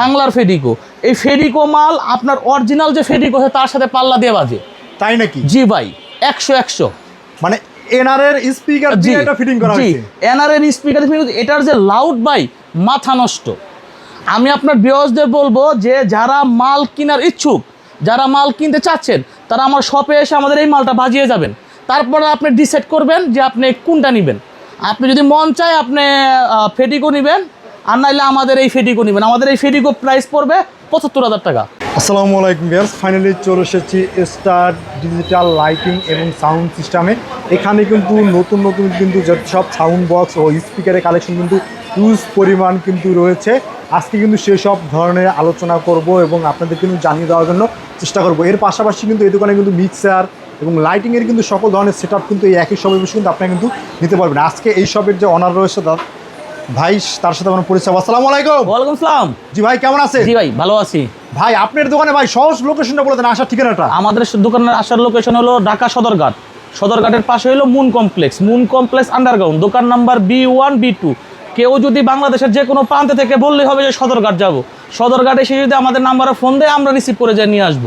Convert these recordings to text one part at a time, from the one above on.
বাংলার ফেডিকো এই ফেডিকো মাল আপনার অরিজিনাল যে ফেডিকো তার সাথে পাল্লা দিয়ে বাজে। তাই নাকি? জি ভাই একশো একশো। মানে এনআর এর স্পিকার দিয়ে এটা ফিটিং করা হয়েছে। এনআরএন স্পিকার এটার যে লাউড বাই মাথা নষ্ট। আমি আপনার বিয়সদের বলব যে যারা মাল কেনার ইচ্ছুক যারা মাল কিনতে চাচ্ছেন তারা আমার শপে এসে আমাদের এই মালটা বাজিয়ে যাবেন। তারপরে আপনি ডিসাইড করবেন যে আপনি কোনটা নেবেন। আপনি যদি মন চায় আপনি ফেডিকো নেবেন। আর নাইলে আমাদের এই ফেডিকো নেবেন। আমাদের এই ফেডিকো প্রাইস পড়বে পঁচাত্তর হাজার টাকা। আসসালামু আলাইকুম ভিউয়ার্স ফাইনালি চলে এসেছি স্টার ডিজিটাল লাইটিং এবং সাউন্ড সিস্টেমে এখানে কিন্তু নতুন নতুন কিন্তু সব সাউন্ড বক্স ও স্পিকারের কালেকশন কিন্তু হিউজ পরিমাণ কিন্তু রয়েছে। আজকে কিন্তু সেসব ধরনের আলোচনা করব এবং আপনাদের কিন্তু জানিয়ে দেওয়ার জন্য চেষ্টা করব। এর পাশাপাশি কিন্তু এই দোকানে কিন্তু মিক্সার এবং লাইটিংয়ের কিন্তু সকল ধরনের সেট কিন্তু এই একই শপে বসে কিন্তু আপনারা কিন্তু নিতে পারবেন। আজকে এই শপের যে অনার রয়েছে ভাই তার সাথে আমার পরিচয়। আসসালামু আলাইকুম। ওয়ালাইকুম সালাম। জি ভাই কেমন আছে জি ভাই ভালো আছি। ভাই আপনার দোকানে ভাই সহজ লোকেশনটা বলে দেন আসার ঠিকানাটা। আমাদের দোকানের আসার লোকেশন হলো ঢাকা সদরঘাট। সদরঘাটের পাশে হলো moon complex moon complex underground দোকান number B one B two কেউ যদি বাংলাদেশের যে কোনো প্রান্তে থেকে বললেই হবে যে সদরঘাট যাব। সদরঘাট এসে যদি আমাদের নাম্বারে ফোন দেয় আমরা রিসিভ করে যেয়ে নিয়ে আসব।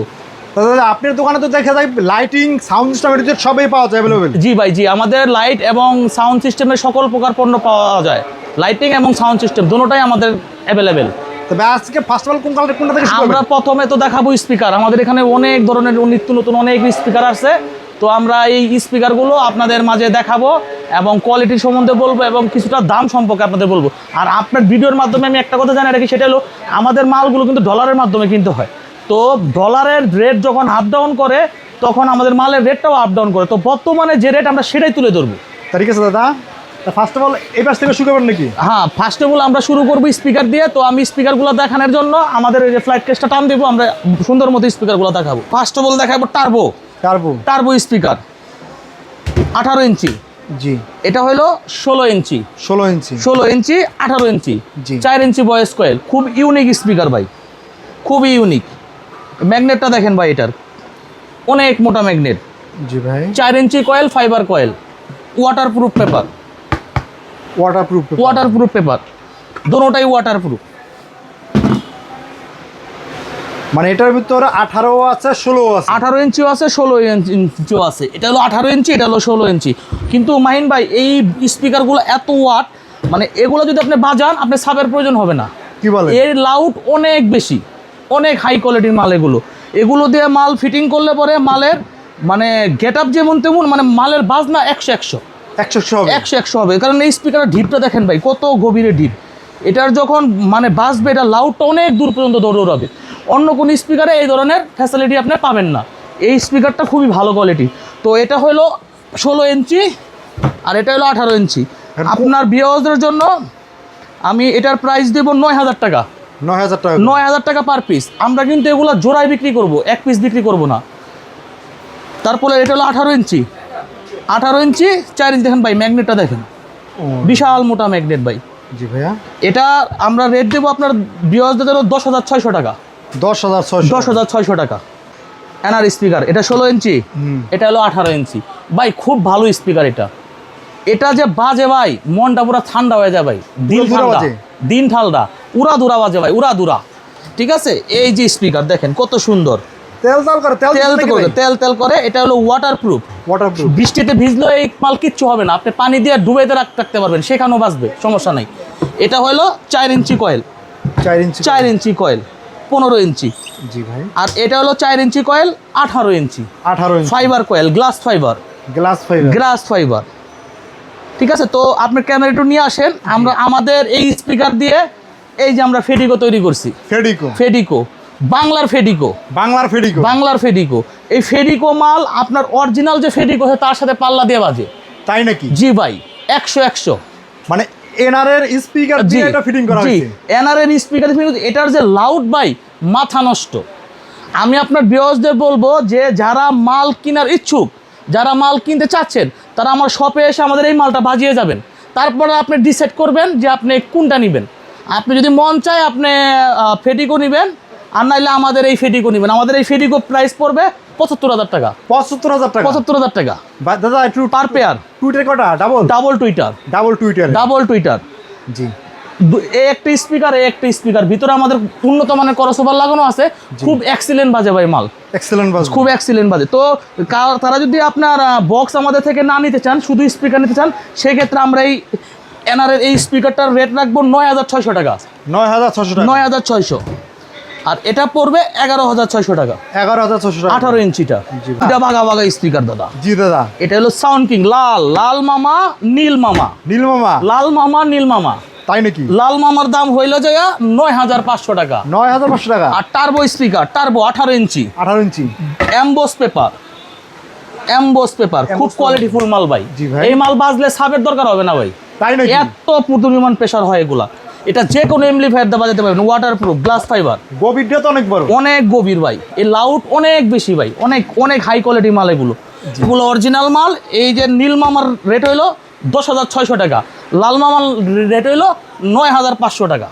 দাদা আপনার দোকানে তো দেখা যায় লাইটিং সাউন্ড সিস্টেম সবই পাওয়া যায় অ্যাভেলেবেল জি ভাই জি আমাদের লাইট এবং সাউন্ড সিস্টেমের সকল প্রকার পণ্য পাওয়া যায়। লাইটিং এবং সাউন্ড সিস্টেম দুটোটাই আমাদের অ্যাভেলেবেল তবে আজকে ফার্স্ট অফ অল কোন কালার কোনটা থেকে আমরা প্রথমে তো দেখাবো স্পিকার আমাদের এখানে অনেক ধরনের নিত্য নতুন অনেক স্পিকার আছে। তো আমরা এই স্পিকারগুলো আপনাদের মাঝে দেখাবো এবং কোয়ালিটি সম্বন্ধে বলব এবং কিছুটা দাম সম্পর্কে আপনাদের বলব। আর আপনার ভিডিওর মাধ্যমে আমি একটা কথা জানাই রাখি সেটা হলো আমাদের মালগুলো কিন্তু ডলারের মাধ্যমে কিনতে হয়। তো ডলারের রেট যখন আপ ডাউন করে তখন আমাদের মালের রেটটাও আপ ডাউন করে। তো বর্তমানে যে রেট আমরা সেটাই তুলে ধরবো। ঠিক আছে দাদা। ফার্স্ট অফ অল এই পাশ থেকে শুরু করবেন নাকি? হ্যাঁ ফার্স্ট অফ অল আমরা শুরু করব স্পিকার দিয়ে। তো আমি স্পিকারগুলো দেখানোর জন্য আমাদের এই যে ফ্লাইট কেসটা টান দেবো আমরা সুন্দর মতো স্পিকারগুলো দেখাবো। ফার্স্ট অফ অল দেখাবো টার্বো টার্বো টার্বো স্পিকার আঠারো ইঞ্চি। জি। এটা হলো ষোলো ইঞ্চি। ষোলো ইঞ্চি। ষোলো ইঞ্চি আঠারো ইঞ্চি। জি। চার ইঞ্চি বয়েস কয়েল খুব ইউনিক স্পিকার ভাই। খুবই ইউনিক ম্যাগনেটটা দেখেন ভাই এটার। অনেক মোটা ম্যাগনেট জি ভাই। চার inch coil fibre coil waterproof paper waterproof waterproof paper দোনোটাই ওয়াটার প্রুফ মানে এটার ভিতরে আঠারো আছে ষোলো আছে। আঠারো ইঞ্চিও আছে ষোলো ইঞ্চিও আছে। এটা হলো আঠারো ইঞ্চি এটা হলো ষোলো ইঞ্চি। কিন্তু মাহিন ভাই এই স্পিকারগুলো এত ওয়াট মানে এগুলো যদি আপনি বাজান আপনি সাবের প্রয়োজন হবে না। কি বলে? এর লাউড অনেক বেশি অনেক হাই কোয়ালিটির মাল এগুলো। এগুলো দিয়ে মাল ফিটিং করলে পরে মালের মানে গেট আপ যেমন তেমন মানে মালের বাজনা একশো একশো। একশো একশো হবে। একশো একশো হবে। কারণ এই স্পিকারের ঢিপটা দেখেন ভাই কত গভীরে ঢিপ। এটার যখন মানে বাজবে এটা লাউডটা অনেক দূর পর্যন্ত দৌড়াবে। অন্য কোন স্পিকারে এই ধরনের ফ্যাসিলিটি আপনি পাবেন না। এই স্পিকারটা খুবই ভালো কোয়ালিটি তো এটা হলো ষোলো ইঞ্চি আর এটা হলো আঠারো ইঞ্চি। আপনার বিয়াজদের জন্য আমি এটার প্রাইস দেব নয় হাজার টাকা। নয় হাজার টাকা নয় হাজার টাকা পার পিস আমরা কিন্তু এগুলো জোড়ায় বিক্রি করব এক পিস বিক্রি করব না। তারপরে এটা হলো আঠারো ইঞ্চি। আঠারো ইঞ্চি চার ইঞ্চি দেখেন ভাই ম্যাগনেটটা দেখেন। বিশাল মোটা ম্যাগনেট ভাই। জি ভাইয়া। এটা আমরা রেট দেবো আপনার জন্য দশ হাজার ছয়শো টাকা। দশ হাজার ছয়শো দশ হাজার ছয়শো টাকা। এনার স্পিকার এটা ষোলো ইঞ্চি। এটা হলো আঠারো ইঞ্চি। ভাই খুব ভালো স্পিকার এটা। এটা যে বাজে ভাই মনটা পুরো ঠান্ডা হয়ে যায় ভাই। দিন ঠান্ডা বাজে। দিন ঠান্ডা। উড়া দুরা বাজে ভাই উড়া দুরা ঠিক আছে? এই যে স্পিকার দেখেন কত সুন্দর। তেল তেল করে তেল তেল করে তেল তেল করে এটা হলো ওয়াটার প্রুফ ওয়াটার প্রুফ বৃষ্টিতে ভিজলেও এই মাল কিচ্ছু হবে না আপনি পানি দিয়ে ডুবাইতে রাখ- রাখতে পারবেন সেখানেও বাঁচবে সমস্যা নাই। এটা হলো চার ইঞ্চি কয়েল চার ইঞ্চি চার ইঞ্চি কয়েল পনেরো ইঞ্চি। জি ভাই। আর এটা হলো চার ইঞ্চি কয়েল আঠারো ইঞ্চি। আঠারো fibre coil glass fibre glass five glass fibre ঠিক আছে তো আপনার ক্যামেরা একটু নিয়ে আসেন আমরা আমাদের এই স্পিকার দিয়ে এই যে আমরা ফেডিকো তৈরি করছি। ফেডিকো ফেডিকো বাংলার ফেডিকো বাংলার ফেডিকো বাংলার ফেডিকো এই ফেডিকো মাল আপনার অরিজিনাল যে ফেডিকো তার সাথে পাল্লা দিয়ে বাজে। তাই নাকি? জি ভাই একশো একশো। মানে এনআর এর স্পিকার জি দিয়ে এটা ফিটিং করা জি হয়েছে? এনআরএন স্পিকার এটার যে লাউড বাই মাথা নষ্ট। আমি আপনার বিয়সদের বলব যে যারা মাল কেনার ইচ্ছুক যারা মাল কিনতে চাচ্ছেন তারা আমার শপে এসে আমাদের এই মালটা বাজিয়ে যাবেন। তারপরে আপনি ডিসাইড করবেন যে আপনি কোনটা নেবেন। আপনি যদি মন চায় আপনি ফেডিকো নেবেন। আর নাইলে আমাদের এই ফেডিকো নেবেন। আমাদের এই ফেডিকো প্রাইস পড়বে পঁচাত্তর হাজার টাকা। পঁচাত্তর হাজার টাকা? পঁচাত্তর হাজার টাকা। দাদা একটু পার পেয়ার টুইটার কটা? Double double tweeter double tweeter double tweeter জি। একটা স্পিকার একটা স্পিকার ভিতরে আমাদের উন্নত মানের করসোভার লাগানো আছে। খুব এক্সিলেন্ট বাজে ভাই মাল। এক্সিলেন্ট বাজে। খুব এক্সিলেন্ট বাজে। তো তারা যদি আপনার বক্স আমাদের থেকে না নিতে চান শুধু স্পিকার নিতে চান সেক্ষেত্রে আমরা এই এনআর এই স্পিকারটার রেট রাখব নয় হাজার ছয়শো টাকা। নয় হাজার ছয়শো টাকা। নয় হাজার ছয়শো। আর এটা পড়বে এগারো হাজার ছয়শো টাকা। এগারো হাজার ছয়শো টাকা। আঠারো ইঞ্চিটা। এটা বাঘা বাঘা স্পিকার দাদা। জি দাদা। এটা হলো সাউন্ড কিং লাল লাল মামা নীল মামা। নীল মামা? লাল মামা নীল মামা। তাই নাকি? লাল মামার দাম হইল যে নয় হাজার পাঁচশো টাকা। নয় হাজার পাঁচশো টাকা? আর টার্বো স্পিকার টার্বো আঠারো ইঞ্চি। আঠারো ইঞ্চি। Emboss paper. Emboss paper. খুব কোয়ালিটিফুল মাল ভাই। ভাই। এই মাল বাজলে সাবের দরকার হবে না ভাই। তাই নাকি? এত পরিমাণ প্রেশার হয় এগুলা। এটা যে কোনো এমপ্লিফায়ার দেওয়া যেতে পারবেন ওয়াটার প্রুফ গ্লাস ফাইবার গভীরটা তো অনেক বড়। অনেক গভীর ভাই। এই লাউড অনেক বেশি ভাই। অনেক অনেক হাই কোয়ালিটি মাল এগুলো। এগুলো অরিজিনাল মাল। এই যে নীল মামার রেট হইল দশ হাজার ছয়শো টাকা। লাল মামার রেট হইল নয় হাজার পাঁচশো টাকা।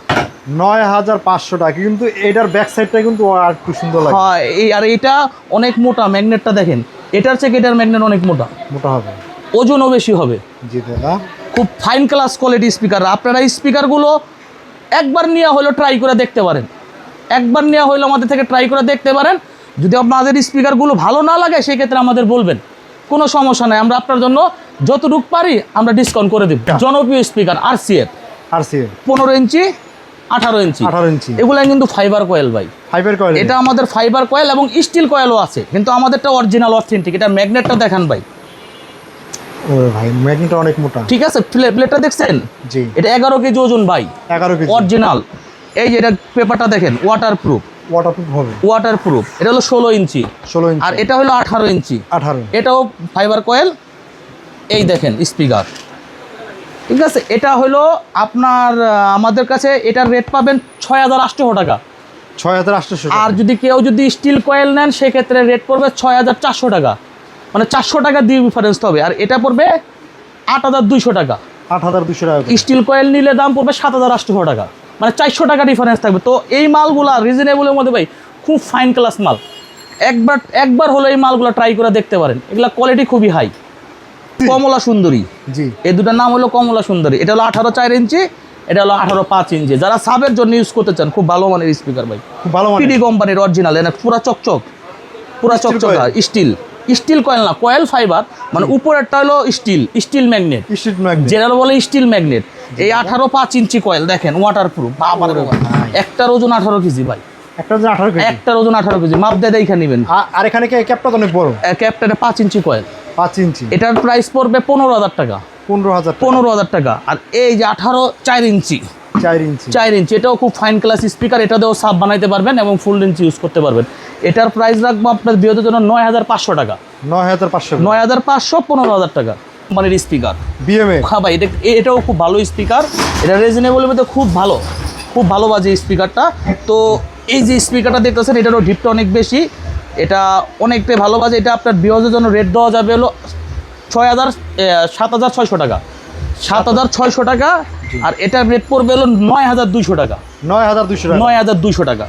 নয় হাজার পাঁচশো টাকা। কিন্তু এটার ব্যাক সাইডটা কিন্তু আর একটু সুন্দর লাগে। হয় এই আর এটা অনেক মোটা ম্যাগনেটটা দেখেন। এটার চেয়ে এটার ম্যাগনেট অনেক মোটা। মোটা হবে। ওজনও বেশি হবে। জি দাদা। খুব ফাইন ক্লাস কোয়ালিটি স্পিকার আপনারা স্পিকারগুলো একবার নেওয়া হলো ট্রাই করে দেখতে পারেন। একবার নেওয়া হলো আমাদের থেকে ট্রাই করে দেখতে পারেন। যদি আপনাদের স্পিকারগুলো ভালো না লাগে সেক্ষেত্রে আমাদের বলবেন। কোনো সমস্যা নাই আমরা আপনার জন্য যতটুকু পারি আমরা ডিসকাউন্ট করে দেব। জনপ্রিয় speaker R C F R C F পনেরো ইঞ্চি আঠারো ইঞ্চি। আঠারো ইঞ্চি। এগুলো কিন্তু ফাইবার কয়েল ভাই। ফাইবার কয়েল এটা আমাদের ফাইবার কয়েল এবং স্টিল কয়েলও আছে। কিন্তু আমাদেরটা অরিজিনাল অথেন্টিক এটা ম্যাগনেটটা দেখান ভাই। ও ভাই ম্যাগনেটটা অনেক মোটা। ঠিক আছে প্লেটটা দেখছেন? জি। এটা এগারো কেজি ওজন ভাই। এগারো কেজি। অরিজিনাল এই যে এটা পেপারটা দেখেন ওয়াটার প্রুফ ওয়াটারপ্রুফ হবে। ওয়াটার প্রুফ এটা হলো ষোলো ইঞ্চি। ষোলো ইঞ্চি। আর এটা হলো আঠারো ইঞ্চি। আঠারো। এটাও ফাইবার কয়েল এই দেখেন স্পিকার ঠিক আছে এটা হলো আপনার আমাদের কাছে এটার রেট পাবেন ছয় হাজার আটশো টাকা। ছয় হাজার আটশোশো আর যদি কেউ যদি স্টিল কয়েল নেন সেক্ষেত্রে রেট পড়বে ছয় হাজার চারশো টাকা। মানে চারশো টাকা দিয়ে ডিফারেন্স হবে। আর এটা পড়বে আট হাজার দুইশো টাকা। আট হাজার দুশো টাকা স্টিল কয়েল নিলে দাম পড়বে সাত হাজার আটশো টাকা। মানে চারশো টাকা ডিফারেন্স থাকবে। তো এই মালগুলা রিজনেবলের মধ্যে ভাই খুব ফাইন ক্লাস মাল। একবার একবার হলো এই মালগুলো ট্রাই করে দেখতে পারেন। এগুলা কোয়ালিটি খুবই হাই কমলা সুন্দরী। জি। এই দুটার নাম হলো কমলা সুন্দরী। এটা হলো আঠারো চার ইঞ্চি এটা হলো আঠারো পাঁচ ইঞ্চি যারা সাবের জন্য ইউজ করতে চান খুব ভালো মানের স্পিকার ভাই। খুব ভালো পিডি কোম্পানির অরিজিনাল এনে পুরা চকচক। পুরা চকচক? স্টিল স্টিল কয়েল না কয়েল ফাইবার মানে উপরেরটা হলো steel steel magnet. Street magnet. যেটা বলে স্টিল ম্যাগনেট। এই আঠারো পাঁচ ইঞ্চি কয়েল দেখেন ওয়াটার প্রুফ বাবার একটার ওজন আঠারো কেজি ভাই। একটা আঠারো কেজি? একটার ওজন আঠারো কেজি মাপ দিয়ে দেখে নেবেন। আর এখানে কি ক্যাপটা তো অনেক বড়? ক্যাপ্টারে পাঁচ ইঞ্চি কয়েল। পাঁচ ইঞ্চি। এটার প্রাইস পড়বে পনেরো হাজার টাকা। পনেরো হাজার পনেরো হাজার টাকা। আর এই যে আঠারো চার ইঞ্চি। চার ইঞ্চি। চার ইঞ্চি এটাও খুব ফাইন ক্লাস স্পিকার এটা দিয়েও সাব বানাইতে পারবেন এবং ফুল ইঞ্চি ইউজ করতে পারবেন। এটার প্রাইস রাখব আপনার বিরোধের জন্য নয় হাজার পাঁচশো টাকা। নয় হাজার পাঁচশো নয় হাজার পাঁচশো পনেরো হাজার টাকা কোম্পানির স্পিকার বিএমএ হ্যাঁ ভাই এটা এটাও খুব ভালো স্পিকার এটা রিজনেবলের মধ্যে খুব ভালো খুব ভালো বাজে স্পিকারটা তো এই যে স্পিকারটা দেখতেছেন এটারও ডিপটা অনেক বেশি। এটা অনেকটাই ভালো বাজে। এটা আপনার বিহজের জন্য রেট দেওয়া যাবে হলো ছয় হাজার সাত হাজার ছয়শো টাকা। সাত হাজার ছয়শো টাকা আর এটার রেট পড়বে হলো নয় হাজার দুইশো টাকা। নয় হাজার টাকা। নয় হাজার দুইশো টাকা।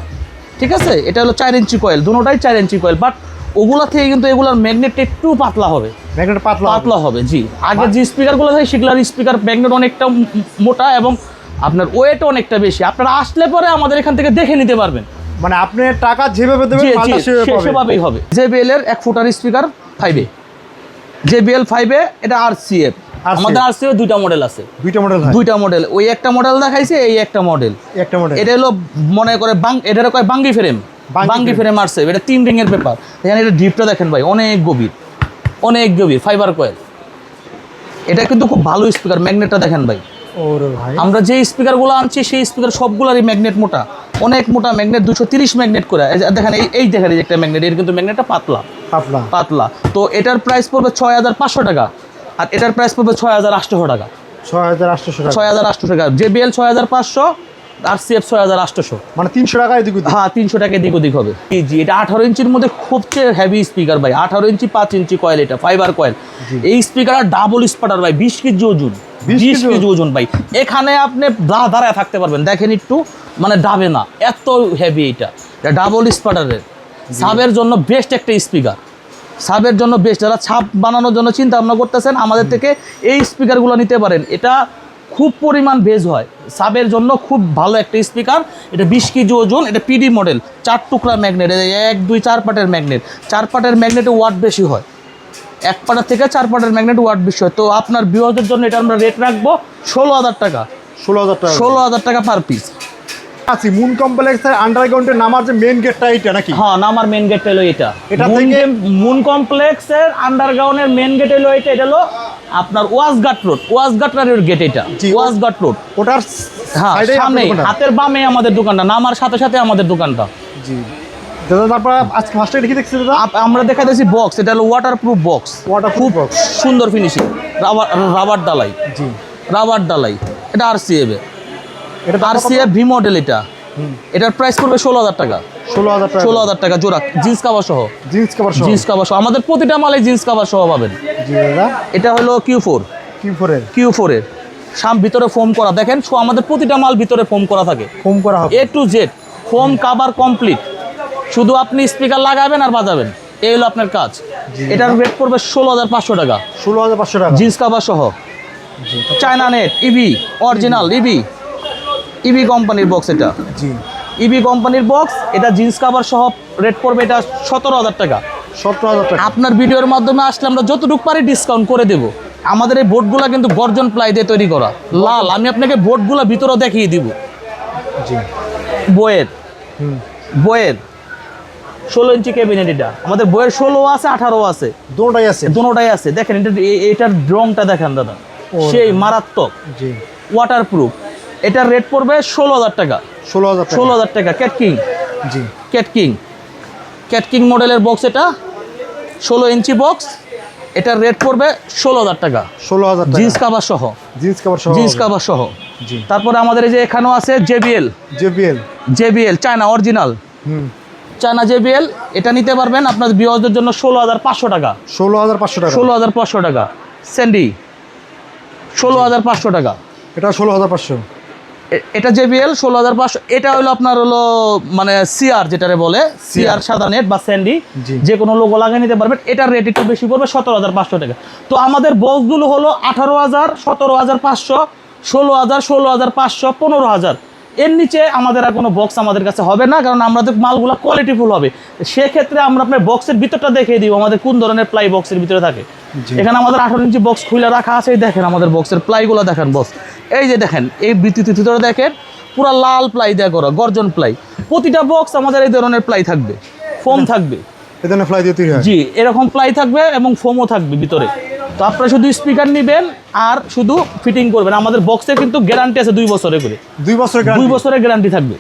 ঠিক আছে? এটা হলো চার ইঞ্চি কয়েল দুটোটাই চার ইঞ্চি কয়েল বাট ওগুলা থেকে কিন্তু এগুলার ম্যাগনেট একটু পাতলা হবে। ম্যাগনেট পাতলা পাতলা হবে জি। আগে যে স্পিকারগুলো থাকে সেগুলোর স্পিকার ম্যাগনেট অনেকটা মোটা এবং আপনার ওয়েট অনেকটা বেশি। আপনারা আসলে পরে আমাদের এখান থেকে দেখে নিতে পারবেন। মানে আপনি টাকা যেভাবে দেবেন। সেভাবেই হবে। জে এর এক ফুটার স্পিকার ফাইভে জে বিএল ফাইভে এটা আর সি এফ আমাদের আর সি এফ দুইটা মডেল আছে। দুইটা মডেল দুইটা মডেল ওই একটা মডেল দেখাইছে এই একটা মডেল একটা মডেল এটা হলো মনে করে বাং এটার কয় বাঙ্গি ফ্রেম বাঙ্গি ফ্রেম আসছে। এটা তিন রিংয়ের পেপার এখানে এটা ডিপটা দেখেন ভাই অনেক গভীর। অনেক গভীর ফাইবার কয়েল এটা কিন্তু খুব ভালো স্পিকার ম্যাগনেটটা দেখেন ভাই। আমরা যে স্পিকারগুলো আনছি সেই স্পিকার সবগুলোরই ম্যাগনেট মোটা। অনেক মোটা ম্যাগনেট দুশো তিরিশ ম্যাগনেট করে। দেখেন এই এই দেখেন এই একটা ম্যাগনেট এর কিন্তু ম্যাগনেটটা পাতলা। পাতলা। পাতলা। তো এটার প্রাইস পড়বে ছয় হাজার পাঁচশো টাকা। আর এটার প্রাইস পড়বে ছয় হাজার আটশোশো টাকা। ছয় হাজার আটশোশো টাকা। ছয় হাজার আটশো টাকা। জে বিএল ছয় হাজার পাঁচশো আর সিএফ ছয় হাজার আটশোশো মানে তিনশো টাকা এদিক ওদিক। হ্যাঁ তিনশো টাকা এদিক ওদিক হবে জি এটা আঠারো ইঞ্চির মধ্যে খুবচেয়ে হেভি স্পিকার ভাই। আঠারো ইঞ্চি পাঁচ ইঞ্চি কয়েল এটা ফাইবার কয়েল এই স্পিকার ডাবল স্পাটার ভাই বিশ কেজি ওজন। 20 বিশ কেজি ওজন। ভাই। এখানে আপনি দাঁড়ায় থাকতে পারবেন। দেখেন একটু মানে ডাবে না। এত হেভি এটা। এটা ডাবল স্পাটারের সাবের জন্য বেস্ট একটা স্পিকার সাবের জন্য বেস্ট যারা ছাপ বানানোর জন্য চিন্তা ভাবনা করতেছেন আমাদের থেকে এই স্পিকারগুলো নিতে পারেন। এটা খুব পরিমাণ বেজ হয়। সাবের জন্য খুব ভালো একটা স্পিকার এটা বিশ কেজি ওজন এটা পিডি মডেল চার টুকরা ম্যাগনেট এক দুই চার পাটের ম্যাগনেট চার পাটের ম্যাগনেটে ওয়াট বেশি হয়। এক পাটার থেকে চার পাটের ম্যাগনেট ওয়াট বেশি হয়। তো আপনার বিওয়াজের জন্য এটা আমরা রেট রাখব ষোলো হাজার টাকা। ষোলো হাজার টাকা। ষোলো হাজার টাকা পার পিস আছি মুন কমপ্লেক্সের আন্ডারগ্রাউন্ডে নামার যে মেন গেটটা এইটা নাকি? হ্যাঁ না, আমার মেন গেট হলো এটা এটা মুন থেকে- মুন কমপ্লেক্সের আন্ডারগ্রাউন্ডের মেন গেট হলো এটা এটা হলো আপনার Wiseghat road Wiseghat road gate এটা জি, ওয়াজঘাট রোড ওটার হ্যাঁ সামনে হাতের বামে আমাদের দোকানটা নামার সাথে সাথে আমাদের দোকানটা। জি। দাদা তারপর আজকে ফার্স্টে দেখি দেখছি দাদা? আমরা দেখা দিয়েছি বক্স এটা হলো waterproof box Waterproof box। সুন্দর ফিনিশিং রাবার রাবার ডালাই। জি। রাবার ডালাই এটা আর সি এফ এটা আর সি ভি মডেল এটা। এটার প্রাইস পড়বে ষোলো হাজার টাকা। ষোলো হাজার ষোলো হাজার টাকা জোড়া। জিন্স কাভার সহ। জিন্স কাভার সহ। জিন্স কাভার সহ। আমাদের প্রতিটা মালে জিন্স কাভার সহ পাবেন। এটা হলো কিউ ফোর কি ফোরের কিউ ফোরের সাম ভিতরে ফোম করা। দেখেন সো আমাদের প্রতিটা মাল ভিতরে ফোম করা থাকে। ফোম করা A to Z foam cover complete শুধু আপনি স্পিকার লাগাবেন আর বাজাবেন। এই হলো আপনার কাজ। এটার রেট পড়বে ষোলো হাজার পাঁচশো টাকা। ষোলো হাজার পাঁচশো টাকা। জিন্স কাভার সহ। China net EV original EV EV কোম্পানির বক্স এটা। জি। ইভি কোম্পানির বক্স এটা জিন্স কাভার সহ রেট পড়বে এটা সতেরো হাজার টাকা। সতেরো হাজার টাকা। আপনার ভিডিওর মাধ্যমে আসলে আমরা যতটুকু পারি ডিসকাউন্ট করে দেব। আমাদের এই বোর্ডগুলো কিন্তু গর্জন প্লাই দিয়ে তৈরি করা। লাল আমি আপনাকে বোর্ডগুলো ভিতরে দেখিয়ে দিব। জি। বইয়ের। বইয়ের। ষোলো ইঞ্চি ক্যাবিনেট এটা। আমাদের বইয়ের ষোলো আছে আঠারো আছে। দুটাই আছে। দুটোটাই আছে। দেখেন এটা এটার রংটা দেখেন দাদা। সেই মারাত্মক। জি। ওয়াটার প্রুফ এটার রেট পড়বে ষোলো হাজার টাকা ষোলো হাজার ষোলো হাজার টাকা ক্যাট কিং জি ক্যাট কিং ক্যাট কিং মডেলের বক্স এটা ষোলো ইঞ্চি বক্স এটার রেট পড়বে ষোলো হাজার টাকা ষোলো হাজার জিন্স কাভার সহ জিন্স কাভার সহ জিন্স কাভার সহ জি তারপরে আমাদের এই যে এখানেও আছে JBL JBL JBL China original হুম চায়না জেবিএল এটা নিতে পারবেন আপনার বিওয়াজদের জন্য ষোলো হাজার পাঁচশো টাকা ষোলো হাজার পাঁচশো টাকা ষোলো হাজার পাঁচশো টাকা স্যান্ডি ষোলো হাজার পাঁচশো টাকা এটা ষোলো হাজার পাঁচশো এটা জেবিএল ষোলো হাজার পাঁচশো। এটা হলো আপনার হলো মানে সিআর যেটারে বলে সিআর। সাদা নেট বা স্যান্ডি যে কোনো লোগো লাগিয়ে নিতে পারবেন। এটার রেট একটু বেশি পড়বে সতেরো হাজার পাঁচশো টাকা। তো আমাদের বক্সগুলো হলো আঠারো হাজার সতেরো হাজার পাঁচশো ষোলো হাজার ষোলো হাজার পাঁচশো পনেরো হাজার। এর নিচে আমাদের আর কোনো বক্স আমাদের কাছে হবে না কারণ আমাদের মালগুলো কোয়ালিটিফুল হবে। সেক্ষেত্রে আমরা আপনার বক্সের ভিতরটা দেখিয়ে দিব আমাদের কোন ধরনের প্লাই বক্সের ভিতরে থাকে। এখানে আমাদের আঠারো ইঞ্চি বক্স খুলে রাখা আছে এই দেখেন আমাদের বক্সের প্লাইগুলো দেখেন বক্স এই যে দেখেন এই বৃত্তির ভিতরে দেখেন পুরো লাল প্লাই দেওয়া করা গর্জন প্লাই প্রতিটা বক্স আমাদের এই ধরনের প্লাই থাকবে ফোম থাকবে। দিয়ে জি এরকম প্লাই থাকবে এবং ফোমও থাকবে ভিতরে। তো আপনারা শুধু স্পিকার নেবেন আর শুধু ফিটিং করবেন। আমাদের বক্সে কিন্তু গ্যারান্টি আছে দুই বছরের করে। দুই বছরের দুই বছরের গ্যারান্টি থাকবে।